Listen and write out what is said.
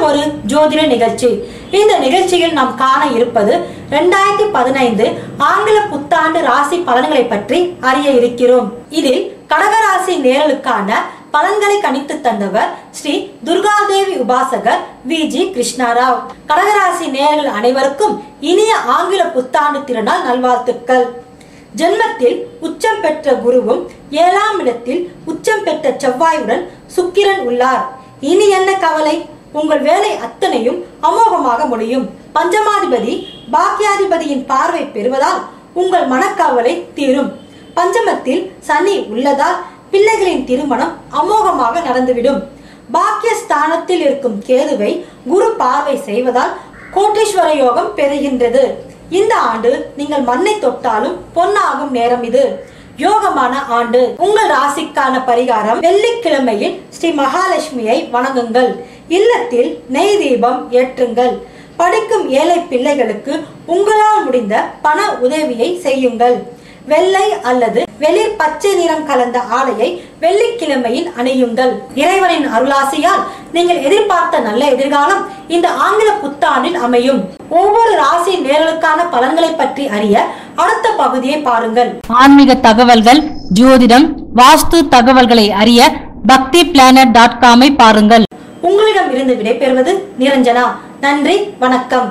ஒரு ஜோதிட நிகழ்ச்சி. இந்த நிகழ்ச்சியில் நாம் காண இருப்பது ரெண்டாயிரத்தி பதினைந்து ஆங்கில புத்தாண்டு ராசி பலன்களை பற்றி அறிய இருக்கிறோம். இதில் கடகராசி நேரலுக்கான பலன்களை கணித்து தந்தவர் ஸ்ரீ துர்காதேவி உபாசகர் வி. ஜி. கிருஷ்ணாராவ். கடகராசி நேயர்கள் அனைவருக்கும் இனிய ஆங்கில புத்தாண்டு திருநாள் நல்வாழ்த்துக்கள். ஜென்மத்தில் உச்சம் பெற்ற குருவும் ஏழாம் இடத்தில் உச்சம் பெற்ற செவ்வாயுடன் சுக்கிரன் உள்ளார். இனி என்ன கவலை? உங்கள் வேலை அத்தனையும் அமோகமாக முடியும். பஞ்சமாதிபதி பாக்கியாதிபதியின் பார்வை பெறுவதால் உங்கள் மனக்கவலை தீரும். பஞ்சமத்தில் சனி உள்ளதால் பிள்ளைகளின் திருமணம் அமோகமாக நடந்துவிடும். பாக்கிய ஸ்தானத்தில் இருக்கும் கேதுவை குரு பார்வை செய்வதால் கோட்டீஸ்வர யோகம் பெறுகின்றது. இந்த ஆண்டு நீங்கள் மண்ணை தொட்டாலும் பொன்னாகும் நேரம் இது. யோகமான ஆண்டு. உங்கள் ராசிக்கான பரிகாரம் வெள்ளிக்கிழமையில் ஸ்ரீ மகாலட்சுமியை வணங்குங்கள். இல்லத்தில் நெய் தீபம் ஏற்றுங்கள். படிக்கும் ஏழை பிள்ளைகளுக்கு உங்களால் முடிந்த பண உதவியை செய்யுங்கள். வெள்ளை அல்லது வெளிர் பச்சை நிறம் கலந்த ஆடையை வெள்ளிக்கிழமையில் அணியுங்கள். இறைவனின் அருளாசியால் நீங்கள் எதிர்பார்த்த நல்ல எதிர்காலம் இந்த ஆங்கில புத்தாண்டில் அமையும். ஒவ்வொரு ராசி நேர்களுக்கான பலன்களை பற்றி அறிய அடுத்த பகுதியை பாருங்கள். ஆன்மீக தகவல்கள் ஜோதிடம் வாஸ்து தகவல்களை அறிய பக்தி பிளானட் டாட் காமை பாருங்கள். உங்களிடம் இருந்து விடைபெறுவது நிரஞ்சனா. நன்றி வணக்கம்.